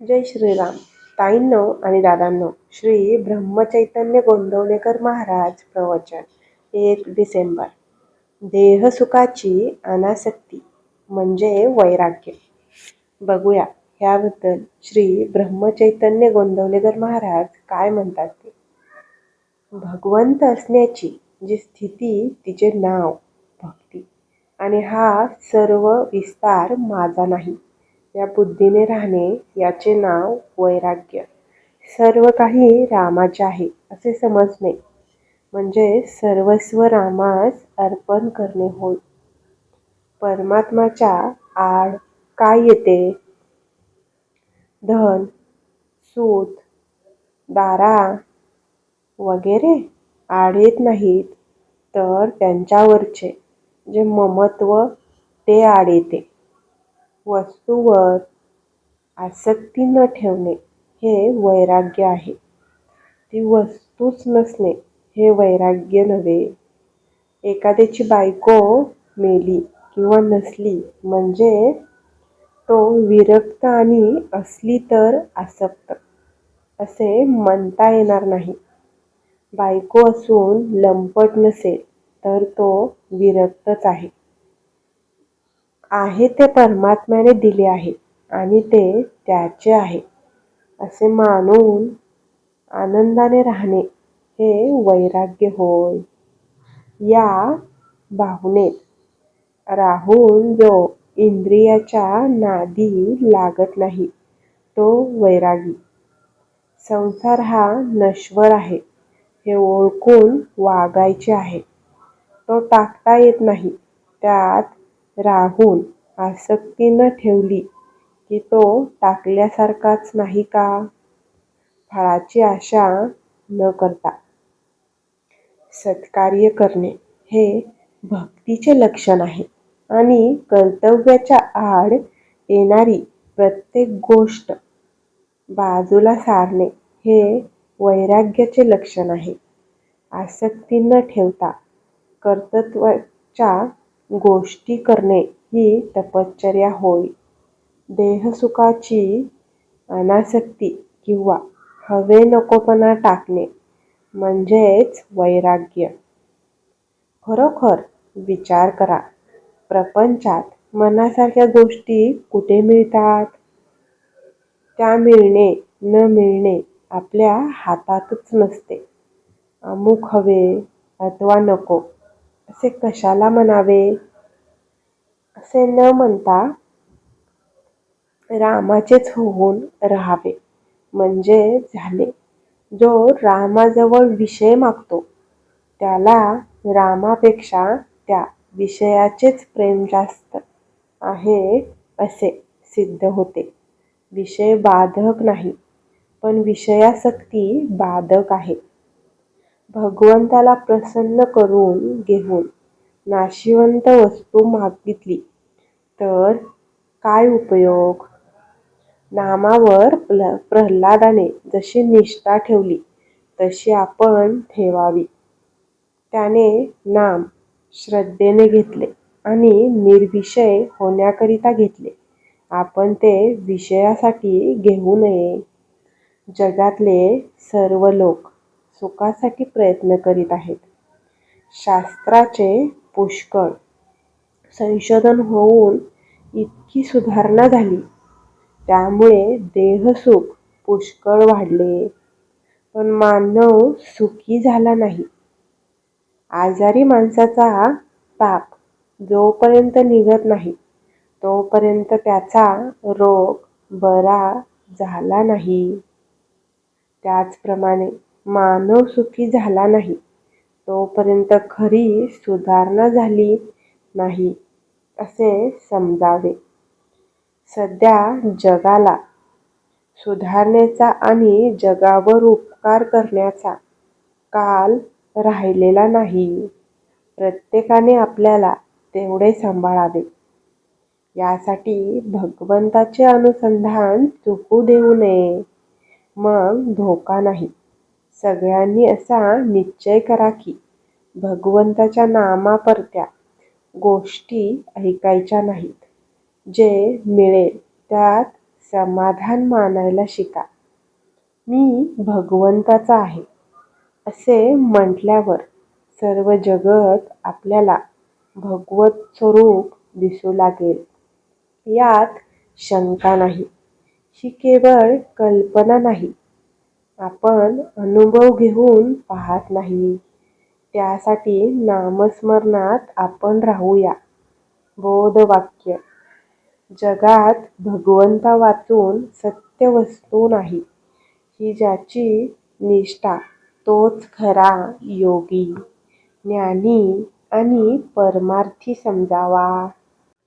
जय श्रीराम. ताईंनो आणि दादांनो श्री ब्रह्मचैतन्य गोंदवलेकर महाराज प्रवचन एक डिसेंबर. देहसुखाची अनासक्ती म्हणजे वैराग्य. बघूया ह्याबद्दल श्री ब्रह्मचैतन्य गोंदवलेकर महाराज काय म्हणतात ते? भगवंत असण्याची जी स्थिती तिचे नाव भक्ती. आणि हा सर्व विस्तार माझा नाही. या बुद्धीने राहणे याचे नाव वैराग्य. सर्व काही रामाचे आहे असे समजणे. म्हणजे सर्वस्व रामास अर्पण करणे होय. परमात्माच्या आड काय येते? धन सूत दारा वगैरे आड येत नाहीत तर त्यांच्यावरचे जे ममत्व ते आड येते. वस्तूवर आसक्ती न ठेवणे हे वैराग्य आहे. ती वस्तूच नसणे हे वैराग्य नव्हे. एखाद्याची बायको मेली किंवा नसली म्हणजे तो विरक्त आणि असली तर आसक्त असे म्हणता येणार नाही. बायको असून लंपट नसेल तर तो विरक्तच आहे. आहे ते परमात्म्याने दिले आहे आणि ते त्याचे आहे. असे मानून आनंदाने राहणे हे वैराग्य होय. या भावनेत राहून जो इंद्रियाच्या नादी लागत नाही तो वैरागी. संसार हा नश्वर आहे हे ओळखून वागायचे आहे. तो टाकता येत नाही त्यात राहून आसक्ती न ठेवली की तो टाकल्यासारखाच नाही का? फळाची आशा न करता. सत्कार्य करणे हे भक्तीचे लक्षण आहे आणि कर्तव्याच्या आड येणारी प्रत्येक गोष्ट बाजूला सारणे हे वैराग्याचे लक्षण आहे. आसक्ती न ठेवता कर्तृत्वाच्या गोष्टी करणे ही तपश्चर्या होय. देहसुखाची अनासक्ती किंवा हवे नकोपणा टाकणे म्हणजेच वैराग्य. खरोखर विचार करा प्रपंचात मनासारख्या गोष्टी कुठे मिळतात? त्या मिळणे न मिळणे आपल्या हातातच नसते. अमुक हवे अथवा नको असे कशाला म्हणावे? असे न म्हणता रामाचेच होऊन राहावे. म्हणजे झाले. जो रामाजवळ विषय मागतो त्याला रामापेक्षा त्या विषयाचेच प्रेम जास्त आहे असे सिद्ध होते. विषय बाधक नाही पण विषयासक्ती बाधक आहे. भगवंताला प्रसन्न करून घेऊन नाशिवंत वस्तू मागितली. तर काय उपयोग? नामावर प्रल्हादाने जशी निष्ठा ठेवली तशी आपण ठेवावी. त्याने नाम श्रद्धेने घेतले आणि निर्विषय होण्याकरिता घेतले. आपण ते विषयासाठी घेऊ नये. जगातले सर्व लोक सुखासाठी प्रयत्न करीत आहेत. शास्त्राचे पुष्कळ संशोधन होऊन इतकी सुधारणा झाली. त्यामुळे देहसुख पुष्कळ वाढले. पण मानव सुखी झाला नाही. आजारी माणसाचा ताप जोपर्यंत निघत नाही तोपर्यंत त्याचा रोग बरा झाला नाही. त्याचप्रमाणे मानव सुखी झाला नाही. तोपर्यंत खरी सुधारणा झाली नाही असे समजावे. सध्या जगाला सुधारण्याचा आणि जगावर उपकार करण्याचा काल राहिलेला नाही. प्रत्येकाने आपल्याला तेवढे सांभाळावे. यासाठी भगवंताचे अनुसंधान चुकू देऊ नये. मग धोका नाही. सगळ्यांनी असा निश्चय करा की भगवंताच्या नामापरत्या गोष्टी ऐकायच्या नाहीत. जे मिळेल त्यात समाधान मानायला शिका. मी भगवंताचा आहे. असे म्हटल्यावर सर्व जगत आपल्याला भगवत स्वरूप दिसू लागेल. यात शंका नाही. ही केवळ कल्पना नाही. आपण अनुभव घेऊन पाहत नाही. त्यासाठी नामस्मरणात आपण राहूया. बोधवाक्य. जगात भगवंता वाचून सत्य वस्तू नाही. ही ज्याची निष्ठा तोच खरा योगी. ज्ञानी आणि परमार्थी समजावा.